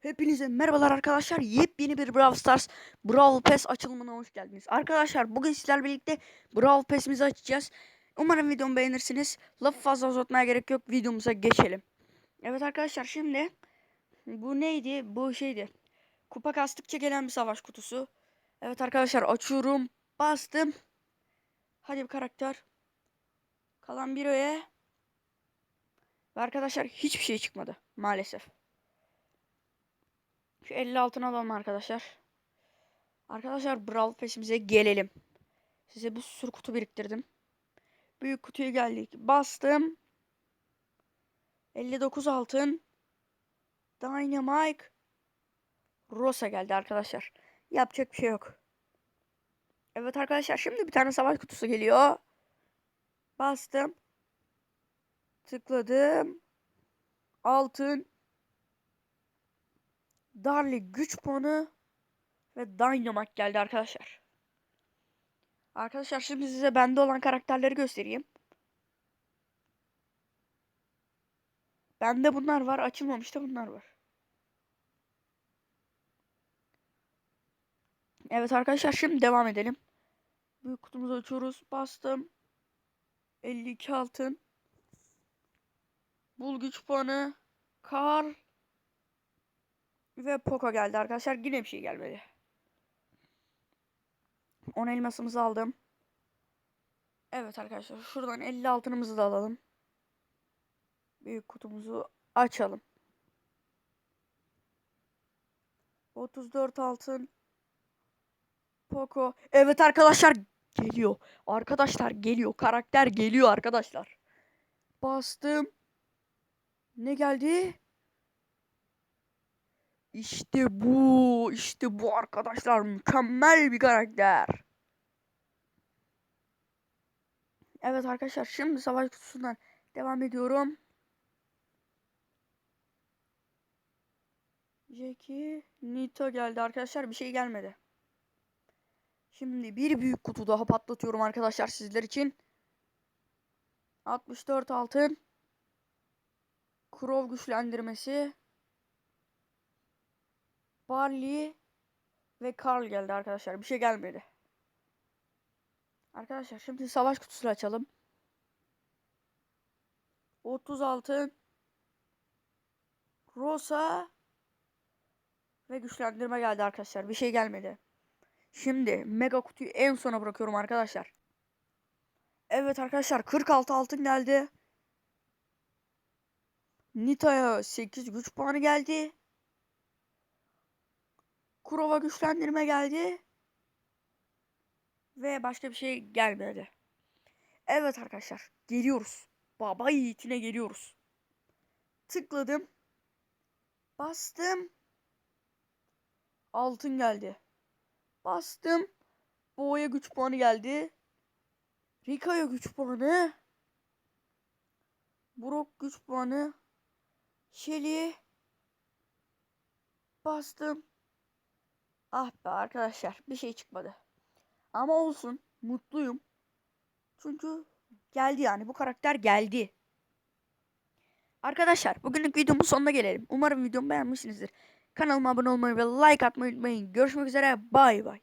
Hepinize merhabalar arkadaşlar. Yepyeni bir Brawl Stars Brawl Pass açılımına hoş geldiniz. Arkadaşlar bugün sizlerle birlikte Brawl Pass'imizi açacağız. Umarım videomu beğenirsiniz. Lafı fazla uzatmaya gerek yok. Videomuza geçelim. Evet arkadaşlar şimdi bu neydi? Bu şeydi. Kupa kastıkça gelen bir savaş kutusu. Evet arkadaşlar açıyorum. Bastım. Hadi bir karakter. Kalan bir öğe. Ve arkadaşlar hiçbir şey çıkmadı maalesef. Şu 50 altın alalım arkadaşlar. Arkadaşlar Brawl Pass'imize gelelim. Size bir sürü kutu biriktirdim. Büyük kutuya geldik. Bastım. 59 altın. Dynamite. Rosa geldi arkadaşlar. Yapacak bir şey yok. Evet arkadaşlar şimdi bir tane savaş kutusu geliyor. Bastım. Tıkladım. Altın. Darly güç puanı ve Dynamite geldi arkadaşlar. Arkadaşlar şimdi size bende olan karakterleri göstereyim. Bende bunlar var. Açılmamış da bunlar var. Evet arkadaşlar şimdi devam edelim. Büyük kutumuzu açıyoruz. Bastım. 52 altın. Bul güç puanı. Karl. Ve Poco geldi arkadaşlar. Yine bir şey gelmedi. 10 elmasımızı aldım. Evet arkadaşlar şuradan 50 altınımızı da alalım. Büyük kutumuzu açalım. 34 altın. Poco. Evet arkadaşlar geliyor. Arkadaşlar geliyor. Karakter geliyor arkadaşlar. Bastım. Ne geldi? İşte bu. işte bu arkadaşlar. Mükemmel bir karakter. Evet arkadaşlar şimdi savaş kutusundan devam ediyorum. Jackie, Nito geldi arkadaşlar. Bir şey gelmedi. Şimdi bir büyük kutu daha patlatıyorum arkadaşlar sizler için. 64 altın. Krov güçlendirmesi. Barley ve Carl geldi arkadaşlar. Bir şey gelmedi. Arkadaşlar şimdi savaş kutusunu açalım. 36 Rosa ve güçlendirme geldi arkadaşlar. Bir şey gelmedi. Şimdi mega kutuyu en sona bırakıyorum arkadaşlar. Evet arkadaşlar 46 altın geldi. Nita'ya 8 güç puanı geldi. Kurova güçlendirme geldi. Ve başka bir şey gelmedi. Evet arkadaşlar geliyoruz. Baba yiğitine geliyoruz. Tıkladım. Bastım. Altın geldi. Bastım. Boğa'ya güç puanı geldi. Rika'ya güç puanı. Brock güç puanı. Shelly. Bastım. Ah be arkadaşlar bir şey çıkmadı. Ama olsun mutluyum. Çünkü geldi yani bu karakter geldi. Arkadaşlar bugünlük videomun sonuna gelelim. Umarım videomu beğenmişsinizdir. Kanalıma abone olmayı ve like atmayı unutmayın. Görüşmek üzere bay bay.